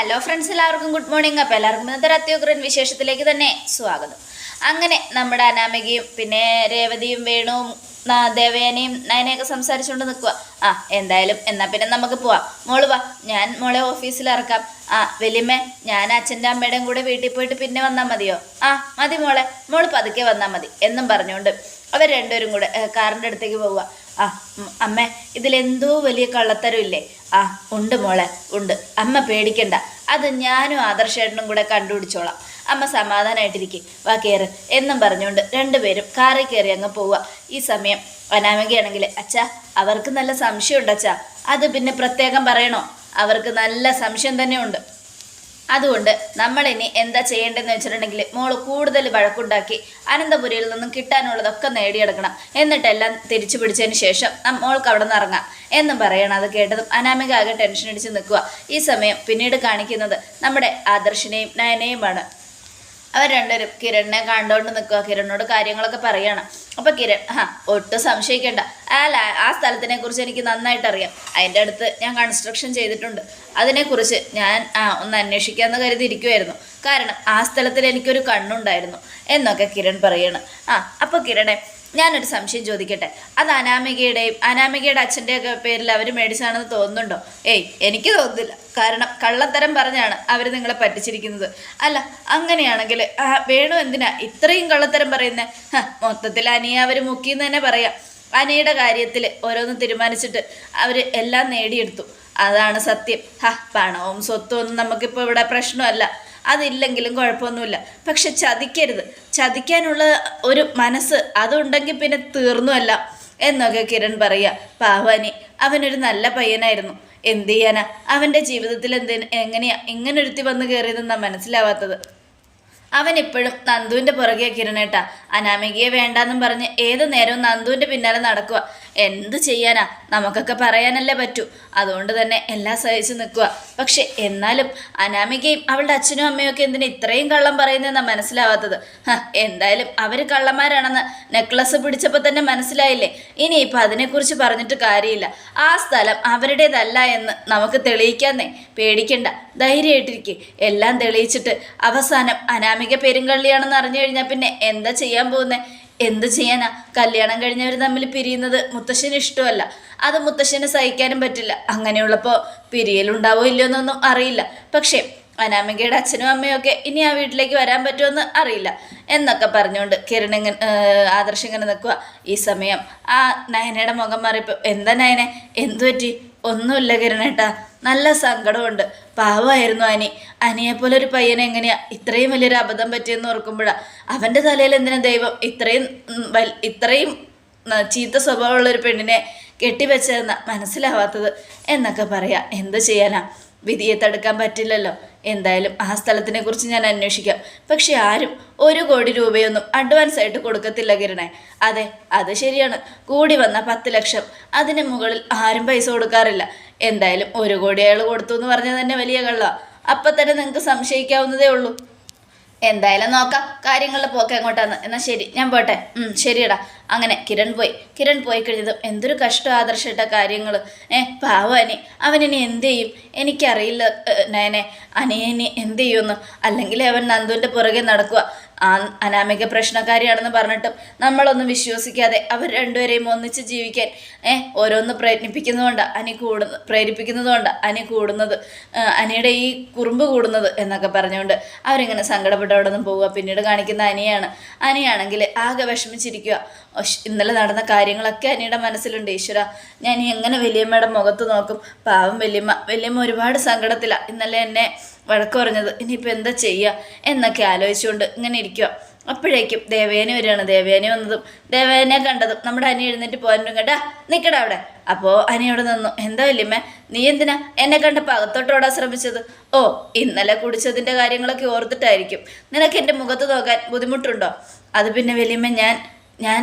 Hello friends എല്ലാവർക്കും good morning അപ്പോൾ എല്ലാവർക്കും ഇന്നത്തെ അത്യുഗ്രൻ വിശേഷത്തിലേക്ക് തന്നെ സ്വാഗതം. അങ്ങനെ നമ്മുടെ അനാമികയും പിന്നെ രേവതിയും വേണുവും ദേവയാനയും നയനയൊക്കെ സംസാരിച്ചുകൊണ്ട് നിൽക്കുക ആ എന്തായാലും എന്നാൽ പിന്നെ നമുക്ക് പോവാം. മോൾ വാ ഞാൻ മോളെ ഓഫീസിൽ ഇറക്കാം. ആ വലിയമ്മ ഞാൻ അച്ഛന്റെ അമ്മയുടെയും കൂടെ വീട്ടിൽ പോയിട്ട് പിന്നെ വന്നാൽ മതിയോ? ആ മതി മോളെ. മോൾ പതുക്കെ വന്നാൽ മതി. എന്നും പറഞ്ഞുകൊണ്ട് അവർ രണ്ടുപേരും കൂടെ കാറിന്റെ അടുത്തേക്ക് പോവുക ആ അമ്മേ ഇതിലെന്തോ വലിയ കള്ളത്തരം ഇല്ലേ ആ ഉണ്ട് മോളെ ഉണ്ട്. അമ്മ പേടിക്കണ്ട. അത് ഞാനും ആദർശേട്ടനും കൂടെ കണ്ടുപിടിച്ചോളാം. അമ്മ സമാധാനമായിട്ടിരിക്കും വാ കയറ് എന്നും പറഞ്ഞുകൊണ്ട് രണ്ടുപേരും കാറിൽ കയറി അങ്ങ് പോവുക ഈ സമയം അനാമികയാണെങ്കിൽ അച്ഛാ അവർക്ക് നല്ല സംശയമുണ്ട് അച്ഛാ. അത് പിന്നെ പ്രത്യേകം പറയണോ? അവർക്ക് നല്ല സംശയം തന്നെ അതുകൊണ്ട് നമ്മളിനി എന്താ ചെയ്യേണ്ടതെന്ന് വെച്ചിട്ടുണ്ടെങ്കിൽ മോൾ കൂടുതൽ വഴക്കുണ്ടാക്കി അനന്തപുരിയിൽ നിന്നും കിട്ടാനുള്ളതൊക്കെ നേടിയെടുക്കണം. എന്നിട്ടെല്ലാം തിരിച്ചു പിടിച്ചതിന് ശേഷം മോൾക്ക് അവിടെ നിന്ന് ഇറങ്ങാം. എന്നും പറയണം അത് കേട്ടതും അനാമിക ആകെ ടെൻഷൻ അടിച്ച് നിൽക്കുക. ഈ സമയം പിന്നീട് കാണിക്കുന്നത് നമ്മുടെ ആദർശിനെയും നയനയുമാണ്. അവർ രണ്ടുപേരും കിരണിനെ കണ്ടുകൊണ്ട് നിൽക്കുക കിരണിനോട് കാര്യങ്ങളൊക്കെ പറയണം. അപ്പോൾ കിരൺ ആ ഒട്ടും സംശയിക്കേണ്ട. ആ ആ സ്ഥലത്തിനെ കുറിച്ച് എനിക്ക് നന്നായിട്ട് അറിയാം അതിന്റെ അടുത്ത് ഞാൻ കൺസ്ട്രക്ഷൻ ചെയ്തിട്ടുണ്ട്. അതിനെക്കുറിച്ച് ഞാൻ ആ ഒന്ന് അന്വേഷിക്കാമെന്ന് കരുതിയിരിക്കുമായിരുന്നു കാരണം ആ സ്ഥലത്തിൽ എനിക്കൊരു കണ്ണുണ്ടായിരുന്നു. എന്നൊക്കെ കിരൺ പറയണം. ആ അപ്പോൾ കിരണെ ഞാനൊരു സംശയം ചോദിക്കട്ടെ? അത് അനാമികയുടെയും അനാമികയുടെ അച്ഛന്റെയൊക്കെ പേരിൽ അവർ മേടിച്ചാണെന്ന് തോന്നുന്നുണ്ടോ? ഏയ് എനിക്ക് തോന്നുന്നില്ല. കാരണം കള്ളത്തരം പറഞ്ഞാണ് അവർ നിങ്ങളെ പറ്റിച്ചിരിക്കുന്നത്. അല്ല അങ്ങനെയാണെങ്കിൽ ആ, വേണു എന്തിനാ ഇത്രയും കള്ളത്തരം പറയുന്നത് മൊത്തത്തിൽ അനിയെ അവർ മുക്കിയെന്ന് തന്നെ പറയാം. അനിയുടെ കാര്യത്തിൽ ഓരോന്ന് തീരുമാനിച്ചിട്ട് അവർ എല്ലാം നേടിയെടുത്തു. അതാണ് സത്യം. ഹ പണവും സ്വത്തും ഒന്നും നമുക്കിപ്പോൾ ഇവിടെ പ്രശ്നമല്ല. അതില്ലെങ്കിലും കുഴപ്പമൊന്നുമില്ല. പക്ഷെ ചതിക്കരുത്. ചതിക്കാനുള്ള ഒരു മനസ്സ് അതുണ്ടെങ്കിൽ പിന്നെ തീർന്നുമല്ല എന്നൊക്കെ കിരൺ പറയുക. പാവാനി അവനൊരു നല്ല പയ്യനായിരുന്നു. എന്ത് ചെയ്യാനാ? അവന്റെ ജീവിതത്തിൽ എന്ത് എങ്ങനെയാ? ഇങ്ങനൊരുത്തി വന്ന് കയറിയതെന്നാ മനസ്സിലാവാത്തത്. അവൻ ഇപ്പോഴും നന്ദുവിന്റെ പുറകെ കിരണേട്ടാ അനാമികയെ വേണ്ടാന്നും പറഞ്ഞ് ഏത് നേരവും നന്ദുവിന്റെ പിന്നാലെ നടക്കുക എന്ത് ചെയ്യാനാ? നമുക്കൊക്കെ പറയാനല്ലേ പറ്റൂ. അതുകൊണ്ട് തന്നെ എല്ലാം സഹിച്ചു നിൽക്കുക. പക്ഷെ എന്നാലും അനാമികയും അവളുടെ അച്ഛനും അമ്മയും ഒക്കെ എന്തിനാ ഇത്രയും കള്ളം പറയുന്നതെന്നാണ് മനസ്സിലാവാത്തത്? എന്തായാലും അവർ കള്ളന്മാരാണെന്ന് നെക്ലസ് പിടിച്ചപ്പോൾ തന്നെ മനസ്സിലായില്ലേ? ഇനിയിപ്പോൾ അതിനെക്കുറിച്ച് പറഞ്ഞിട്ട് കാര്യമില്ല. ആ സ്ഥലം അവരുടേതല്ല എന്ന് നമുക്ക് തെളിയിക്കാന്നേ. പേടിക്കണ്ട. ധൈര്യമായിട്ടിരിക്കെ. എല്ലാം തെളിയിച്ചിട്ട് അവസാനം അനാമിക പെരുങ്കള്ളിയാണെന്ന് അറിഞ്ഞു കഴിഞ്ഞാൽ പിന്നെ എന്താ ചെയ്യാൻ പോകുന്നത് എന്ത് ചെയ്യാനാ? കല്യാണം കഴിഞ്ഞവർ തമ്മിൽ പിരിയുന്നത് മുത്തശ്ശന് ഇഷ്ടമല്ല. അത് മുത്തശ്ശനെ സഹിക്കാനും പറ്റില്ല. അങ്ങനെയുള്ളപ്പോൾ പിരിയലുണ്ടാവോ ഇല്ലയോ എന്നൊന്നും അറിയില്ല. പക്ഷേ അനാമികയുടെ അച്ഛനും അമ്മയും ഒക്കെ ഇനി ആ വീട്ടിലേക്ക് വരാൻ പറ്റുമെന്ന് അറിയില്ല. എന്നൊക്കെ പറഞ്ഞുകൊണ്ട് കിരൺ ഇങ്ങനെ ആദർശം ഇങ്ങനെ നിൽക്കുക ഈ സമയം ആ നയനയുടെ മുഖം മാറിയപ്പോൾ എന്താ നയനെ? എന്തു പറ്റി? ഒന്നുമില്ല കിരണേട്ടാ. നല്ല സങ്കടമുണ്ട്. പാവമായിരുന്നു അനി. അനിയെപ്പോലെ ഒരു പയ്യനെ എങ്ങനെയാ ഇത്രയും വലിയൊരു അബദ്ധം പറ്റിയെന്ന് ഓർക്കുമ്പോഴാണ് അവന്റെ തലയിൽ എന്തിനാ ദൈവം ഇത്രയും ഇത്രയും ചീത്ത സ്വഭാവമുള്ള ഒരു പെണ്ണിനെ കെട്ടിവെച്ചതെന്ന മനസ്സിലാവാത്തത് എന്നൊക്കെ പറയാം. എന്ത് ചെയ്യാനാ? വിധിയെ തടുക്കാൻ പറ്റില്ലല്ലോ. എന്തായാലും ആ സ്ഥലത്തിനെ കുറിച്ച് ഞാൻ അന്വേഷിക്കാം. പക്ഷെ ആരും ഒരു കോടി രൂപയൊന്നും അഡ്വാൻസ് ആയിട്ട് കൊടുക്കത്തില്ല കിരണേ. അതെ അത് ശരിയാണ്. കൂടി വന്ന പത്ത് ലക്ഷം. അതിന് മുകളിൽ ആരും പൈസ കൊടുക്കാറില്ല. എന്തായാലും ഒരു കോടി അയാൾ കൊടുത്തു എന്ന് പറഞ്ഞാൽ തന്നെ വലിയ കള്ള. അപ്പൊ തന്നെ നിങ്ങൾക്ക് സംശയിക്കാവുന്നതേ ഉള്ളൂ. എന്തായാലും നോക്കാം. കാര്യങ്ങളുടെ പോക്ക് എങ്ങോട്ടാന്ന്. എന്നാൽ ശരി ഞാൻ പോട്ടെ. ശരിയടാ. അങ്ങനെ കിരൺ പോയി. കിരൺ പോയി കഴിഞ്ഞതും എന്തൊരു കഷ്ടം ആദർശിട്ട കാര്യങ്ങൾ ഏ പാവ അനി. അവനിനി എന്ത് ചെയ്യും? എനിക്കറിയില്ല നയനെ. അനിയനി എന്ത് ചെയ്യുമെന്ന് അല്ലെങ്കിൽ അവൻ നന്ദുവിന്റെ പുറകെ നടക്കുക ആ അനാമിക പ്രശ്നക്കാരിയാണെന്ന് പറഞ്ഞിട്ടും നമ്മളൊന്നും വിശ്വസിക്കാതെ അവർ രണ്ടുപേരെയും ഒന്നിച്ച് ജീവിക്കാൻ ഏ ഓരോന്ന് പ്രയത്നിപ്പിക്കുന്നതുകൊണ്ട് അനി കൂടുന്ന പ്രേരിപ്പിക്കുന്നതുകൊണ്ട് അനി കൂടുന്നത് അനിയുടെ ഈ കുറുമ്പ് കൂടുന്നത് എന്നൊക്കെ പറഞ്ഞുകൊണ്ട് അവരിങ്ങനെ സങ്കടപ്പെട്ട് അവിടെ നിന്ന് പോവുക. പിന്നീട് കാണിക്കുന്ന അനിയാണ്. അനിയാണെങ്കിൽ ആകെ വിഷമിച്ചിരിക്കുക. ഇന്നലെ നടന്ന കാര്യങ്ങളൊക്കെ അനിയുടെ മനസ്സിലുണ്ട്. ഈശ്വര ഞാൻ എങ്ങനെ വലിയമ്മയുടെ മുഖത്ത് നോക്കും? പാവം വലിയമ്മ. വലിയമ്മ ഒരുപാട് സങ്കടത്തില. ഇന്നലെ എന്നെ വഴക്ക് പറഞ്ഞത് ഇനിയിപ്പോൾ എന്താ ചെയ്യുക എന്നൊക്കെ ആലോചിച്ചുകൊണ്ട് ഇങ്ങനെ ഇരിക്കുക അപ്പോഴേക്കും ദേവേനെ വരികയാണ്. ദേവേനെ വന്നതും ദേവേനെ കണ്ടതും നമ്മുടെ അനി എഴുന്നേറ്റ് പോകാനും കേട്ടാ നിൽക്കടാ അവിടെ. അപ്പോൾ അനി അവിടെ നിന്നു എന്താ വല്യമ്മ നീ എന്തിനാ എന്നെ അകത്തോട്ട് ഓടാൻ ശ്രമിച്ചത്? ഓ ഇന്നലെ കുടിച്ചതിന്റെ കാര്യങ്ങളൊക്കെ ഓർത്തിട്ടായിരിക്കും. നിനക്ക് എന്റെ മുഖത്ത് നോക്കാൻ ബുദ്ധിമുട്ടുണ്ടോ? അത് പിന്നെ വല്യമ്മ ഞാൻ ഞാൻ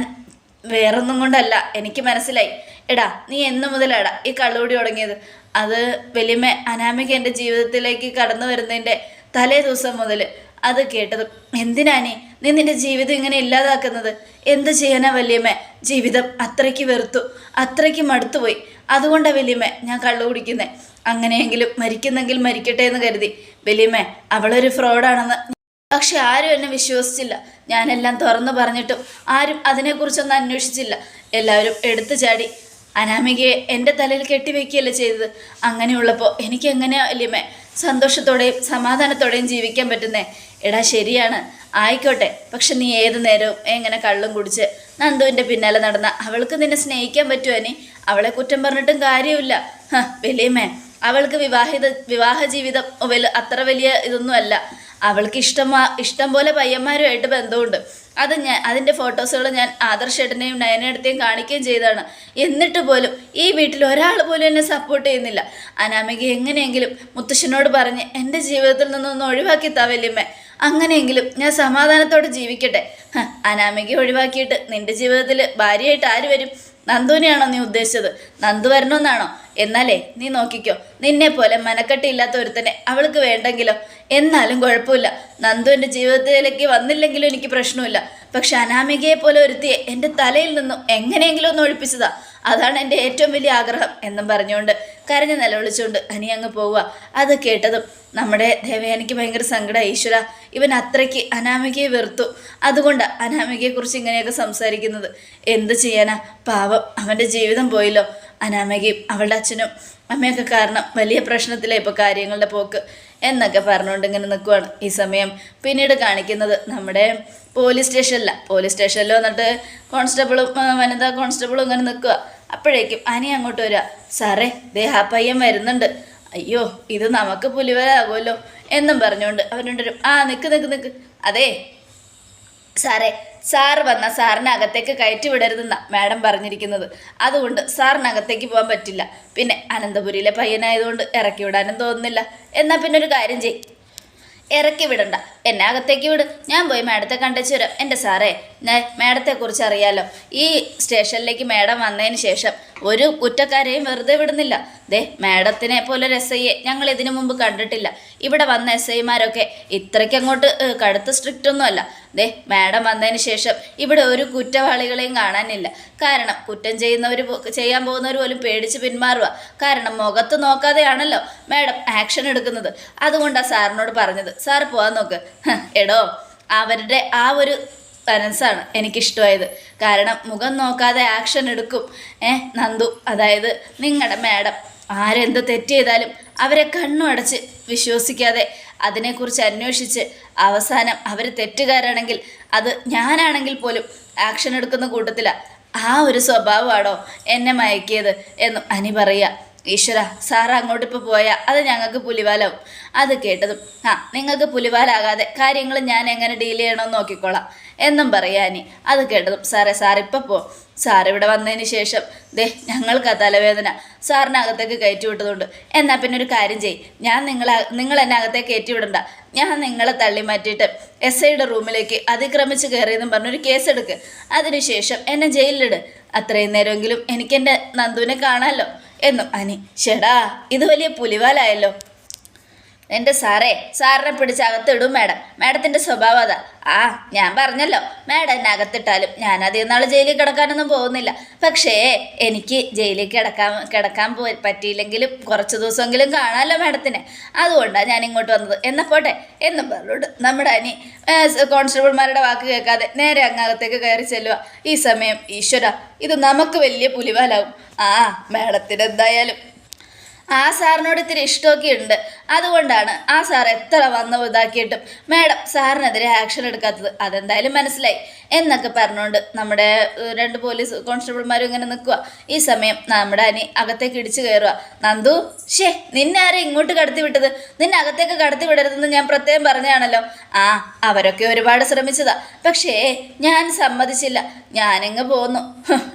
വേറൊന്നും കൊണ്ടല്ല. എനിക്ക് മനസ്സിലായി. എടാ നീ എന്നു മുതലാടാ ഈ കള്ളുകൂടി തുടങ്ങിയത്. അത് വലിയമ്മ അനാമിക എന്റെ ജീവിതത്തിലേക്ക് കടന്നു വരുന്നതിന്റെ തലേ ദിവസം മുതൽ അത് കേട്ടത്. എന്തിനാ നീ നീ നിന്റെ ജീവിതം ഇങ്ങനെ ഇല്ലാതാക്കുന്നത്? എന്ത് ചെയ്യാനാ വല്യമ്മ? ജീവിതം അത്രയ്ക്ക് വെറുത്തു അത്രയ്ക്ക് മടുത്തുപോയി. അതുകൊണ്ടാണ് വല്യമ്മ ഞാൻ കള്ളു കുടിക്കുന്നത് അങ്ങനെയെങ്കിലും മരിക്കുന്നെങ്കിൽ മരിക്കട്ടെ എന്ന് കരുതി. വലിയമ്മ അവളൊരു ഫ്രോഡാണെന്ന് പക്ഷെ ആരും എന്നെ വിശ്വസിച്ചില്ല. ഞാനെല്ലാം തുറന്നു പറഞ്ഞിട്ടും ആരും അതിനെക്കുറിച്ചൊന്നും അന്വേഷിച്ചില്ല. എല്ലാവരും എടുത്തു ചാടി. അനാമികയെ എന്റെ തലയിൽ കെട്ടിവെക്കുകയല്ലേ ചെയ്തത്? അങ്ങനെയുള്ളപ്പോൾ എനിക്ക് എങ്ങനെയാ അല്ലേ സന്തോഷത്തോടെയും സമാധാനത്തോടെയും ജീവിക്കാൻ പറ്റുന്നേ? എടാ ശരിയാണ്. ആയിക്കോട്ടെ. പക്ഷെ നീ ഏത് നേരവും എങ്ങനെ കള്ളും കുടിച്ച് നന്ദുവിന്റെ പിന്നാലെ നടന്ന അവൾക്ക് നിന്നെ സ്നേഹിക്കാൻ പറ്റുമോ അവളെ കുറ്റം പറഞ്ഞിട്ടും കാര്യമില്ല വലിയമ്മേ അവൾക്ക് വിവാഹിത വിവാഹ ജീവിതം അത്ര വലിയ ഇതൊന്നുമല്ല. അവൾക്ക് ഇഷ്ടമാ ഇഷ്ടം പോലെ പയ്യന്മാരുമായിട്ട് ബന്ധമുണ്ട്. അത് ഞാൻ അതിന്റെ ഫോട്ടോസുകൾ ഞാൻ ആദർശേട്ടനെയും നയനേടത്തെയും കാണിക്കുകയും ചെയ്തതാണ്. എന്നിട്ട് പോലും ഈ വീട്ടിൽ ഒരാൾ പോലും എന്നെ സപ്പോർട്ട് ചെയ്യുന്നില്ല. അനാമിക എങ്ങനെയെങ്കിലും മുത്തശ്ശനോട് പറഞ്ഞ് എന്റെ ജീവിതത്തിൽ നിന്നൊന്ന് ഒഴിവാക്കി താവല്യമ്മേ അങ്ങനെയെങ്കിലും ഞാൻ സമാധാനത്തോടെ ജീവിക്കട്ടെ. അനാമിക ഒഴിവാക്കിയിട്ട് നിന്റെ ജീവിതത്തിൽ ഭാര്യയായിട്ട് ആര് വരും? നന്ദുവിനെയാണോ നീ ഉദ്ദേശിച്ചത്? നന്ദു വരണമെന്നാണോ? എന്നാലേ നീ നോക്കിക്കോ. നിന്നെ പോലെ മനക്കെട്ടില്ലാത്ത ഒരുത്തനെ അവൾക്ക് വേണ്ടെങ്കിലോ? എന്നാലും കുഴപ്പമില്ല. നന്ദു എന്റെ ജീവിതത്തിലേക്ക് വന്നില്ലെങ്കിലും എനിക്ക് പ്രശ്നമില്ല. പക്ഷെ അനാമികയെ പോലെ ഒരുത്തിയെ എന്റെ തലയിൽ നിന്നും എങ്ങനെയെങ്കിലും ഒന്ന് ഒഴിപ്പിച്ചതാ. അതാണ് എന്റെ ഏറ്റവും വലിയ ആഗ്രഹം എന്നും പറഞ്ഞുകൊണ്ട് കരഞ്ഞ് നിലവിളിച്ചുകൊണ്ട് അനി അങ്ങ് പോവുക. അത് കേട്ടതും നമ്മുടെ ദേവയാനിക്ക് ഭയങ്കര സങ്കടം. ഈശ്വര ഇവൻ അത്രയ്ക്ക് അനാമികയെ വെറുത്തു. അതുകൊണ്ട് അനാമികയെക്കുറിച്ച് ഇങ്ങനെയൊക്കെ സംസാരിക്കുന്നത്. എന്ത് ചെയ്യാനാ? പാവം അവന്റെ ജീവിതം പോയില്ലോ. അനാമികയും അവളുടെ അച്ഛനും അമ്മയൊക്കെ കാരണം വലിയ പ്രശ്നത്തിലെ ഇപ്പോൾ കാര്യങ്ങളുടെ പോക്ക് എന്നൊക്കെ പറഞ്ഞുകൊണ്ട് ഇങ്ങനെ നിൽക്കുവാണ് ഈ സമയം. പിന്നീട് കാണിക്കുന്നത് നമ്മുടെ പോലീസ് സ്റ്റേഷനിലാണ് പോലീസ് സ്റ്റേഷനിൽ വന്നിട്ട് കോൺസ്റ്റബിളും വനിതാ കോൺസ്റ്റബിളും ഇങ്ങനെ നിൽക്കുക അപ്പോഴേക്കും അനി അങ്ങോട്ട് വരിക സാറേ ദേ ആ പയ്യൻ വരുന്നുണ്ട്. അയ്യോ ഇത് നമുക്ക് പുലിവരാകുമല്ലോ എന്നും പറഞ്ഞുകൊണ്ട് അവരുണ്ടൊരു ആ നിൽക്ക് നിൽക്ക് നിൽക്ക് അതേ. സാറേ സാറ് വന്ന സാറിനെ അകത്തേക്ക് കയറ്റി വിടരുതെന്നാ മാഡം പറഞ്ഞിരിക്കുന്നത്. അതുകൊണ്ട് സാറിനകത്തേക്ക് പോകാൻ പറ്റില്ല. പിന്നെ അനന്തപുരിയിലെ പയ്യനായതുകൊണ്ട് ഇറക്കി വിടാനും തോന്നുന്നില്ല. എന്നാൽ പിന്നെ ഒരു കാര്യം ചെയ്. ഇറക്കി വിടണ്ട. എന്നെ അകത്തേക്ക് വിട്. ഞാൻ പോയി മാഡത്തെ കണ്ടേച്ച് വരാം. എന്റെ സാറേ ഞാൻ മാഡത്തെക്കുറിച്ച് അറിയാലോ. ഈ സ്റ്റേഷനിലേക്ക് മാഡം വന്നതിന് ശേഷം ഒരു കുറ്റക്കാരെയും വെറുതെ വിടുന്നില്ല. ദേ മാഡത്തിനെ പോലെ ഒരു എസ് ഐയെ ഞങ്ങൾ ഇതിനു മുമ്പ് കണ്ടിട്ടില്ല. ഇവിടെ വന്ന എസ് ഐമാരൊക്കെ ഇത്രയ്ക്ക് അങ്ങോട്ട് ഏഹ്, കടുത്ത സ്ട്രിക്റ്റ് ഒന്നുമല്ല ദേ മാഡം വന്നതിന് ശേഷം ഇവിടെ ഒരു കുറ്റവാളികളെയും കാണാനില്ല. കാരണം കുറ്റം ചെയ്യുന്നവർ ചെയ്യാൻ പോകുന്നവർ പോലും പേടിച്ച് പിന്മാറുക കാരണം മുഖത്ത് നോക്കാതെയാണല്ലോ മാഡം ആക്ഷൻ എടുക്കുന്നത്. അതുകൊണ്ടാണ് സാറിനോട് പറഞ്ഞത്. സാർ പോകാൻ നോക്ക്. എടോ അവരുടെ ആ ഒരു തനസാണ് എനിക്കിഷ്ടമായത്. കാരണം മുഖം നോക്കാതെ ആക്ഷൻ എടുക്കും. ഏ നന്ദു അതായത് നിങ്ങളുടെ മാഡം ആരെന്ത് തെറ്റ് ചെയ്താലും അവരെ കണ്ണുമടച്ച് വിശ്വസിക്കാതെ അതിനെക്കുറിച്ച് അന്വേഷിച്ച് അവസാനം അവർ തെറ്റുകാരാണെങ്കിൽ അത് ഞാനാണെങ്കിൽ പോലും ആക്ഷൻ എടുക്കുന്ന കൂട്ടത്തിലാണ് ആ ഒരു സ്വഭാവമാണോ എന്നെ മയക്കിയത് എന്നും അനി പറയുക. ഈശ്വര സാറ് അങ്ങോട്ട് ഇപ്പോൾ പോയാൽ അത് ഞങ്ങൾക്ക് പുലിവാലാവും. അത് കേട്ടതും ആ നിങ്ങൾക്ക് പുലിവാലാകാതെ കാര്യങ്ങൾ ഞാൻ എങ്ങനെ ഡീൽ ചെയ്യണമെന്ന് നോക്കിക്കോളാം. എന്നും പറയാനി അത് കേട്ടതും സാറേ ഇപ്പം പോ. സാർ ഇവിടെ വന്നതിന് ശേഷം ദേ ഞങ്ങൾക്ക് തലവേദന. സാറിനകത്തേക്ക് കയറ്റി വിട്ടതുകൊണ്ട് എന്നാൽ പിന്നെ ഒരു കാര്യം ചെയ്യും. ഞാൻ നിങ്ങളെ നിങ്ങൾ എന്നെ അകത്തേക്ക് കയറ്റി വിടണ്ട. ഞാൻ നിങ്ങളെ തള്ളി മാറ്റിയിട്ട് എസ് ഐയുടെ റൂമിലേക്ക് അതിക്രമിച്ച് കയറിയെന്നും പറഞ്ഞൊരു കേസ് എടുക്ക്. അതിനുശേഷം എന്നെ ജയിലിലിട്. അത്രയും നേരമെങ്കിലും എനിക്കെന്റെ നന്ദുവിനെ കാണാമല്ലോ എന്നും അനി ഷെടാ ഇത് വലിയ പുലിവാലായല്ലോ. എന്റെ സാറേ സാറിനെ പിടിച്ച് അകത്തിടും മാഡം. മാഡത്തിന്റെ സ്വഭാവം അതാ. ആ ഞാൻ പറഞ്ഞല്ലോ. മാഡം എന്നെ അകത്തിട്ടാലും ഞാൻ അധികം നാൾ ജയിലിൽ കിടക്കാനൊന്നും പോകുന്നില്ല. പക്ഷേ എനിക്ക് ജയിലിൽ കിടക്കാൻ കിടക്കാൻ പോ പറ്റിയില്ലെങ്കിലും കുറച്ച് ദിവസമെങ്കിലും കാണാമല്ലോ മാഡത്തിനെ. അതുകൊണ്ടാണ് ഞാൻ ഇങ്ങോട്ട് വന്നത്. എന്നാ പോട്ടെ. എന്നും പറഞ്ഞോട്ട് നമ്മുടെ അനി കോൺസ്റ്റബിൾമാരുടെ വാക്ക് കേൾക്കാതെ നേരെ അങ്ങകത്തേക്ക് കയറി ചെല്ലുക ഈ സമയം ഈശ്വര ഇത് നമുക്ക് വലിയ പുലിവാലാവും. ആ മാഡത്തിന് എന്തായാലും ആ സാറിനോട് ഇത്തിരി ഇഷ്ടമൊക്കെ ഉണ്ട് അതുകൊണ്ടാണ് ആ സാർ എത്ര വന്ന് ഇതാക്കിയിട്ടും. മാഡം സാറിനെതിരെ ആക്ഷൻ എടുക്കാത്തത് അതെന്തായാലും മനസ്സിലായി. എന്നൊക്കെ പറഞ്ഞുകൊണ്ട് നമ്മുടെ രണ്ട് പോലീസ് കോൺസ്റ്റബിൾമാരും ഇങ്ങനെ നിൽക്കുക ഈ സമയം നമ്മുടെ അനി അകത്തേക്ക് ഇടിച്ചു കയറുക നന്ദു ഷേ നിന്നെ ആരെ ഇങ്ങോട്ട് കടത്തി വിട്ടത്? നിന്നെ അകത്തേക്ക് കടത്തി വിടരുതെന്ന് ഞാൻ പ്രത്യേകം പറഞ്ഞാണല്ലോ ആ അവരൊക്കെ ഒരുപാട് ശ്രമിച്ചതാ. പക്ഷേ ഞാൻ സമ്മതിച്ചില്ല. ഞാനെങ്ങ് പോന്നു.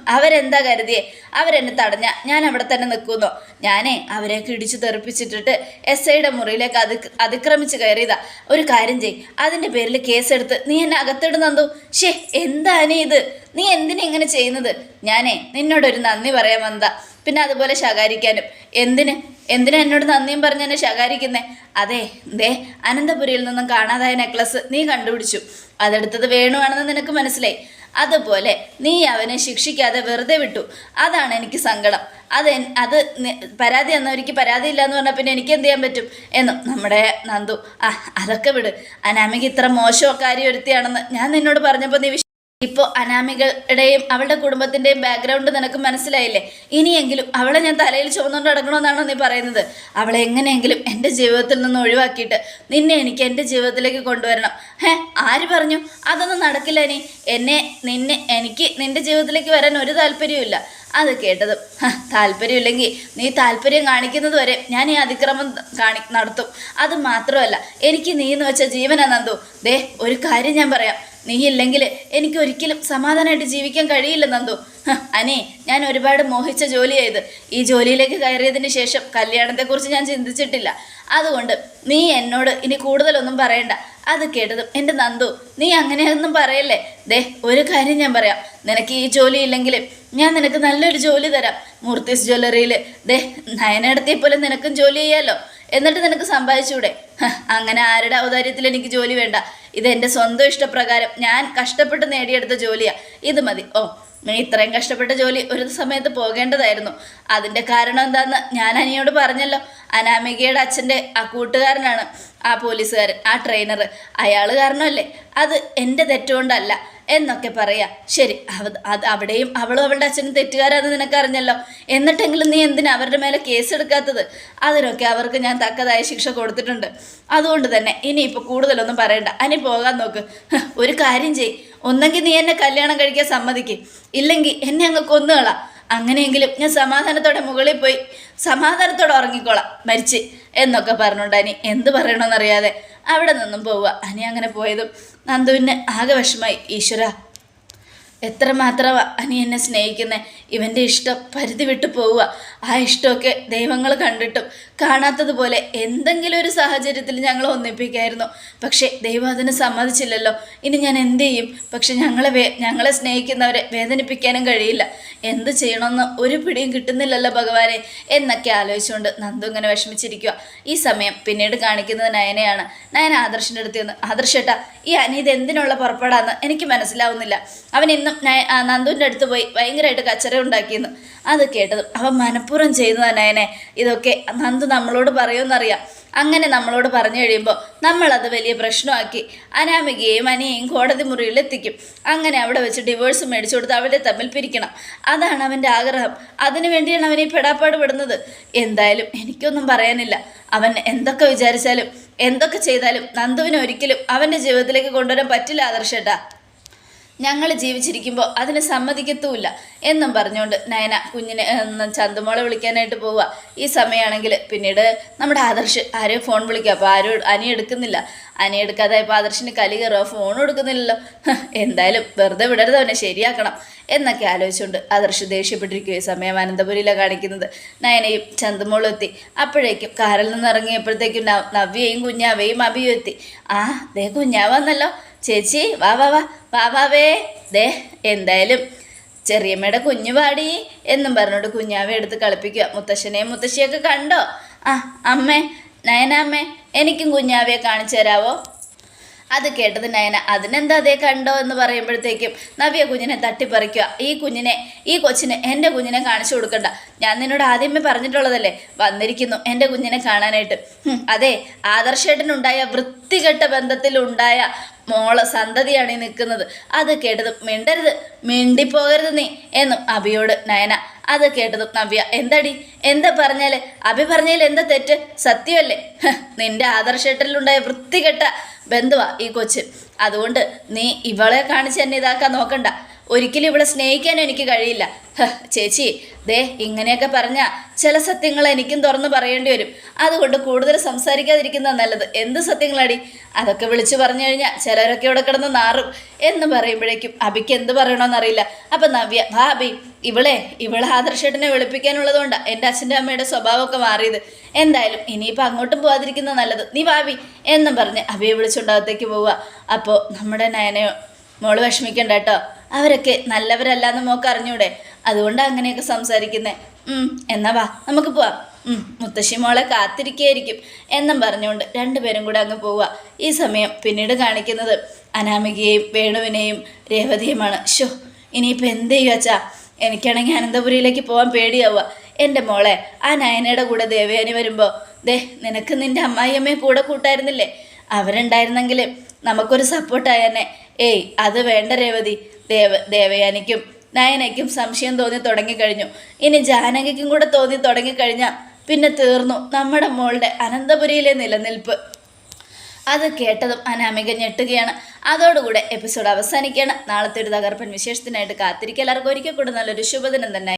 അവരെന്താ കരുതിയേ? അവരെന്നെ തടഞ്ഞ ഞാൻ അവിടെ തന്നെ നിൽക്കുന്നു. ഞാനേ അവരെയൊക്കെ ഇടിച്ചു തെറിപ്പിച്ചിട്ടിട്ട് എസ് ഐയുടെ മുറിയിലേക്ക് അതി അതിക്രമിച്ച് കയറിയതാ. ഒരു കാര്യം ചെയ് അതിന്റെ പേരിൽ കേസെടുത്ത് നീ എന്നെ അകത്തിടുന്നു ഷേ എന്താണേ ഇത്? നീ എന്തിനാ ഇങ്ങനെ ചെയ്യുന്നത്? ഞാനേ നിന്നോടൊരു നന്ദി പറയാൻ വന്നതാ. പിന്നെ അതുപോലെ ശകാരിക്കാനും. എന്തിന്? എന്തിനാ എന്നോട് നന്ദിയും പറഞ്ഞ് എന്നെ ശകാരിക്കുന്നേ? അതെ ദേ അനന്തപുരിയിൽ നിന്നും കാണാതായ നെക്ലസ് നീ കണ്ടുപിടിച്ചു. അതെടുത്തത് വേണുവാണെന്ന് നിനക്ക് മനസ്സിലായി. അതുപോലെ നീ അവനെ ശിക്ഷിക്കാതെ വെറുതെ വിട്ടു. അതാണ് എനിക്ക് സങ്കടം. അത് അത് പരാതി എന്നവർക്ക് പരാതി ഇല്ല എന്ന് പറഞ്ഞാൽ പിന്നെ എനിക്ക് എന്ത് ചെയ്യാൻ പറ്റും? എന്നും നമ്മുടെ നന്ദു. ആ അതൊക്കെ വിട്. അനാമിക ഇത്ര മോശക്കാരി ഒരുത്തിയാണെന്ന് ഞാൻ നിന്നോട് പറഞ്ഞപ്പോൾ നീ ഇപ്പോൾ അനാമികളുടെയും അവളുടെ കുടുംബത്തിന്റെയും ബാക്ക്ഗ്രൗണ്ട് നിനക്ക് മനസ്സിലായില്ലേ? ഇനിയെങ്കിലും അവളെ ഞാൻ തലയിൽ ചുമന്നുകൊണ്ട് നടക്കണമെന്നാണോ നീ പറയുന്നത്? അവളെ എങ്ങനെയെങ്കിലും എന്റെ ജീവിതത്തിൽ നിന്ന് ഒഴിവാക്കിയിട്ട് നിന്നെ എനിക്ക് എന്റെ ജീവിതത്തിലേക്ക് കൊണ്ടുവരണം. ഹേ ആര് പറഞ്ഞു? അതൊന്നും നടക്കില്ല നീ എന്നെ നിന്നെ എനിക്ക് നിന്റെ ജീവിതത്തിലേക്ക് വരാൻ ഒരു താല്പര്യവുമില്ല. അത് കേട്ടതും "ഹ, താല്പര്യമില്ലെങ്കിൽ നീ താല്പര്യം കാണിക്കുന്നത് വരെ ഞാൻ ഈ അതിക്രമം കാണി നടത്തും. അത് മാത്രമല്ല എനിക്ക് നീ എന്ന് വെച്ച ജീവനാ നന്ദു. ദേ ഒരു കാര്യം ഞാൻ പറയാം. നീ ഇല്ലെങ്കിൽ എനിക്ക് ഒരിക്കലും സമാധാനമായിട്ട് ജീവിക്കാൻ കഴിയില്ല നന്ദു. അനേ ഞാൻ ഒരുപാട് മോഹിച്ച ജോലി ചെയ്ത് ഈ ജോലിയിലേക്ക് കയറിയതിന് ശേഷം കല്യാണത്തെക്കുറിച്ച് ഞാൻ ചിന്തിച്ചിട്ടില്ല. അതുകൊണ്ട് നീ എന്നോട് ഇനി കൂടുതലൊന്നും പറയണ്ട. അത് കേട്ടതും എന്റെ നന്ദു നീ അങ്ങനെയൊന്നും പറയല്ലേ? ദേ ഒരു കാര്യം ഞാൻ പറയാം. നിനക്ക് ഈ ജോലി ഇല്ലെങ്കിൽ ഞാൻ നിനക്ക് നല്ലൊരു ജോലി തരാം. മൂർത്തിസ് ജ്വല്ലറിയിൽ ദേ നയനടത്തിയെ പോലെ നിനക്കും ജോലി ചെയ്യാമല്ലോ എന്നിട്ട് നിനക്ക് സമ്പാദിച്ചൂടെ അങ്ങനെ ആരുടെ ഔദാര്യത്തിൽ എനിക്ക് ജോലി വേണ്ട. ഇത് എന്റെ സ്വന്തം ഇഷ്ടപ്രകാരം ഞാൻ കഷ്ടപ്പെട്ട് നേടിയെടുത്ത ജോലിയാ. ഇത് മതി. ഓ നീ ഇത്രയും കഷ്ടപ്പെട്ട ജോലി ഒരു സമയത്ത് പോകേണ്ടതായിരുന്നു. അതിന്റെ കാരണം എന്താന്ന് ഞാൻ അനിയോട് പറഞ്ഞല്ലോ. അനാമികയുടെ അച്ഛന്റെ ആ കൂട്ടുകാരനാണ് ആ പോലീസുകാരൻ ആ ട്രെയിനർ അയാൾ കാരണമല്ലേ? അത് എന്റെ തെറ്റുകൊണ്ടല്ല. എന്നൊക്കെ പറയാ. ശരി അത് അവിടെയും അവളും അവളുടെ അച്ഛനും തെറ്റുകാരാന്ന് നിനക്കറിഞ്ഞല്ലോ. എന്നിട്ടെങ്കിലും നീ എന്തിനാ അവരുടെ മേലെ കേസ് എടുക്കാത്തത് അതിനൊക്കെ അവർക്ക് ഞാൻ തക്കതായ ശിക്ഷ കൊടുത്തിട്ടുണ്ട്. അതുകൊണ്ട് തന്നെ ഇനിയിപ്പോൾ കൂടുതലൊന്നും പറയണ്ട. അനി പോകാൻ നോക്ക്. ഒരു കാര്യം ചെയ് ഒന്നെങ്കിൽ നീ എന്നെ കല്യാണം കഴിക്കാൻ സമ്മതിക്കും. ഇല്ലെങ്കിൽ എന്നെ അങ്ങ് കൊന്നുകളാം അങ്ങനെയെങ്കിലും ഞാൻ സമാധാനത്തോടെ മുകളിൽ പോയി സമാധാനത്തോടെ ഉറങ്ങിക്കോളാം. മരിച്ച്. എന്നൊക്കെ പറഞ്ഞുകൊണ്ട് അനി എന്ത് പറയണമെന്നറിയാതെ അവിടെ നിന്നും പോവുക. അനി അങ്ങനെ പോയതും നന്ദുവിന് ആകെ വിഷമായി ഈശ്വര എത്രമാത്രമാണ് അനി എന്നെ സ്നേഹിക്കുന്നത് ഇവന്റെ ഇഷ്ടം പരിധി വിട്ടു പോവുക. ആ ഇഷ്ടമൊക്കെ ദൈവങ്ങൾ കണ്ടിട്ടും. കാണാത്തതുപോലെ എന്തെങ്കിലും ഒരു സാഹചര്യത്തിൽ ഞങ്ങൾ ഒന്നിപ്പിക്കായിരുന്നു. പക്ഷേ ദൈവം അതിന് സമ്മതിച്ചില്ലല്ലോ. ഇനി ഞാൻ എന്ത് ചെയ്യും? പക്ഷെ ഞങ്ങളെ വേ ഞങ്ങളെ സ്നേഹിക്കുന്നവരെ വേദനിപ്പിക്കാനും കഴിയില്ല. എന്ത് ചെയ്യണമെന്ന് ഒരു പിടിയും കിട്ടുന്നില്ലല്ലോ ഭഗവാനെ എന്നൊക്കെ ആലോചിച്ചുകൊണ്ട് നന്ദു ഇങ്ങനെ വിഷമിച്ചിരിക്കുക. ഈ സമയം പിന്നീട് കാണിക്കുന്നത് നയനയാണ്. നയന ആദർശിന്റെ അടുത്ത് നിന്ന് ആദർശേട്ടാ ഈ അനീത് എന്തിനുള്ള പുറപ്പെടാന്ന് എനിക്ക് മനസ്സിലാവുന്നില്ല. അവൻ ഇന്നും നന്ദുവിന്റെ അടുത്ത് പോയി ഭയങ്കരമായിട്ട് കച്ചറ ഉണ്ടാക്കിയെന്ന്. അത് കേട്ടതും അവൻ മനഃപൂർവം ചെയ്യുന്നതാണ് തന്നെ ഇതൊക്കെ നന്ദു നമ്മളോട് പറയുമെന്നറിയാം. അങ്ങനെ നമ്മളോട് പറഞ്ഞു കഴിയുമ്പോൾ നമ്മളത് വലിയ പ്രശ്നമാക്കി. അനാമികയെയും അനിയെയും കോടതി മുറിയിൽ എത്തിക്കും. അങ്ങനെ അവിടെ വെച്ച് ഡിവോഴ്സ് മേടിച്ചു കൊടുത്ത് അവരെ തമ്മിൽ പിരിക്കണം. അതാണ് അവന്റെ ആഗ്രഹം. അതിനു വേണ്ടിയാണ് അവനീ പെടാപ്പാട് വിടുന്നത് എന്തായാലും എനിക്കൊന്നും പറയാനില്ല. അവൻ എന്തൊക്കെ വിചാരിച്ചാലും എന്തൊക്കെ ചെയ്താലും നന്ദുവിനൊരിക്കലും അവന്റെ ജീവിതത്തിലേക്ക് കൊണ്ടുവരാൻ പറ്റില്ല ആദർശേട്ടാ. ഞങ്ങൾ ജീവിച്ചിരിക്കുമ്പോൾ അതിന് സമ്മതിക്കത്തുമില്ല എന്നും പറഞ്ഞുകൊണ്ട് നയന കുഞ്ഞിനെ ചന്തുമോളെ വിളിക്കാനായിട്ട് പോവുക. ഈ സമയമാണെങ്കിൽ പിന്നീട് നമ്മുടെ ആദർശ് ആരെയോ ഫോൺ വിളിക്കുക അപ്പോൾ ആരും അനി എടുക്കുന്നില്ല. അനി എടുക്കാതെ ഇപ്പോൾ ആദർശിന് കലി കയറുക ഫോൺ എടുക്കുന്നില്ലല്ലോ. എന്തായാലും വെറുതെ വിടരുത് അവനെ. ശരിയാക്കണം. എന്നൊക്കെ ആലോചിച്ചുകൊണ്ട് ആദർശ് ദേഷ്യപ്പെട്ടിരിക്കുക ഈ സമയം അനന്തപുരിയിലാണ് കാണിക്കുന്നത്. നയനയും ചന്തുമോളും എത്തി. അപ്പോഴേക്കും കാറിൽ നിന്ന് ഇറങ്ങിയപ്പോഴത്തേക്കും നവ്യയും കുഞ്ഞാവയും അഭിയും എത്തി. ആ ദേ കുഞ്ഞാവന്നല്ലോ. ചേച്ചി വാ വാ വാ. വാ വാവേ ദേ എന്തായാലും ചെറിയമ്മയുടെ കുഞ്ഞു പാടി എന്നും പറഞ്ഞോട് കുഞ്ഞാവെ എടുത്ത് കളിപ്പിക്കുക. മുത്തശ്ശനെയും മുത്തശ്ശിയൊക്കെ കണ്ടോ? ആ അമ്മേ നയനാമ്മേ എനിക്കും കുഞ്ഞാവയെ കാണിച്ചു തരാവോ? അത് കേട്ടത് നയന. അതിനെന്താ അതേ കണ്ടോ എന്ന് പറയുമ്പോഴത്തേക്കും നവ്യ കുഞ്ഞിനെ തട്ടിപ്പറിക്കുക. ഈ കുഞ്ഞിനെ ഈ കൊച്ചിന് എന്റെ കുഞ്ഞിനെ കാണിച്ചു കൊടുക്കണ്ട. ഞാൻ നിന്നോട് ആദ്യമേ പറഞ്ഞിട്ടുള്ളതല്ലേ? വന്നിരിക്കുന്നു എന്റെ കുഞ്ഞിനെ കാണാനായിട്ട്. അതെ ആദർശേട്ടനുണ്ടായ വൃത്തികെട്ട ബന്ധത്തിലുണ്ടായ മോൾ സന്തതിയാണ് ഈ നിൽക്കുന്നത് അത് കേട്ടതും മിണ്ടരുത് മിണ്ടിപ്പോകരുത് നീ എന്നും അഭിയോട് നയന. അത് കേട്ടതും നവ്യ എന്താടി? എന്താ പറഞ്ഞാൽ? അഭി പറഞ്ഞാൽ എന്താ തെറ്റ്? സത്യമല്ലേ? നിന്റെ ആദർശേട്ടനിലുണ്ടായ വൃത്തികെട്ട ബന്ധുവാ ഈ കൊച്ച്. അതുകൊണ്ട് നീ ഇവളെ കാണിച്ച് തന്നെ ഇതാക്കാൻ നോക്കണ്ട. ഒരിക്കലും ഇവളെ സ്നേഹിക്കാൻ എനിക്ക് കഴിയില്ല. ചേച്ചി ദേ ഇങ്ങനെയൊക്കെ പറഞ്ഞ ചില സത്യങ്ങൾ എനിക്കും തുറന്ന് പറയേണ്ടി വരും. അതുകൊണ്ട് കൂടുതൽ സംസാരിക്കാതിരിക്കുന്ന നല്ലത്. എന്ത് സത്യങ്ങളടി? അതൊക്കെ വിളിച്ചു പറഞ്ഞു കഴിഞ്ഞാൽ ചിലരൊക്കെ ഇവിടെ കിടന്ന് നാറും. എന്ന് പറയുമ്പോഴേക്കും അബിക്ക് എന്ത് പറയണമെന്നറിയില്ല അപ്പം നവ്യ വാ അബി ഇവളെ ഇവളെ ആദർശേട്ടനെ വെളുപ്പിക്കാനുള്ളതുകൊണ്ടാണ് എന്റെ അച്ഛന്റെ അമ്മയുടെ സ്വഭാവമൊക്കെ മാറിയത്. എന്തായാലും ഇനിയിപ്പോൾ അങ്ങോട്ടും പോകാതിരിക്കുന്നത് നല്ലത്. നീ ഭാവി എന്നും പറഞ്ഞ് അബിയെ വിളിച്ചുണ്ടാകത്തേക്ക് പോവുക. അപ്പോൾ നമ്മുടെ നയനയോ മോൾ വിഷമിക്കണ്ട കേട്ടോ. അവരൊക്കെ നല്ലവരല്ല എന്ന് മോക്ക് അറിഞ്ഞൂടെ? അതുകൊണ്ടാണ് അങ്ങനെയൊക്കെ സംസാരിക്കുന്നത് എന്നാ വാ നമുക്ക് പോവാം. മുത്തശ്ശി മോളെ കാത്തിരിക്കുകയായിരിക്കും എന്നും പറഞ്ഞുകൊണ്ട് രണ്ടുപേരും കൂടെ അങ്ങ് പോവുക ഈ സമയം പിന്നീട് കാണിക്കുന്നത് അനാമികയെയും വേണുവിനെയും രേവതിയുമാണ്. ഷോ ഇനിയിപ്പോൾ എന്ത് ചെയ്യുക അച്ഛാ? എനിക്കാണെങ്കിൽ അനന്തപുരിയിലേക്ക് പോകാൻ പേടിയാവുക. എന്റെ മോളെ ആ നയനയുടെ കൂടെ ദേവയാനി വരുമ്പോൾ ദേ നിനക്ക് നിന്റെ അമ്മായിയമ്മയെ കൂടെ കൂട്ടായിരുന്നില്ലേ? അവരുണ്ടായിരുന്നെങ്കിൽ നമുക്കൊരു സപ്പോർട്ടായെന്നെ ഏയ് അത് വേണ്ട രേവതി. ദേവ ദേവയാനിക്കും നയനയ്ക്കും സംശയം തോന്നി തുടങ്ങിക്കഴിഞ്ഞു. ഇനി ജാനകിക്കും കൂടെ തോന്നി തുടങ്ങിക്കഴിഞ്ഞാൽ പിന്നെ തീർന്നു നമ്മുടെ മോളുടെ അനന്തപുരിയിലെ നിലനിൽപ്പ്. അത് കേട്ടതും അനാമിക ഞെട്ടുകയാണ്. അതോടുകൂടെ എപ്പിസോഡ് അവസാനിക്കുകയാണ്. നാളത്തെ ഒരു തകർപ്പൻ വിശേഷത്തിനായിട്ട് കാത്തിരിക്കുക. എല്ലാവർക്കും ഒരിക്കൽ കൂടെ നല്ലൊരു ശുഭദിനം തന്നെ.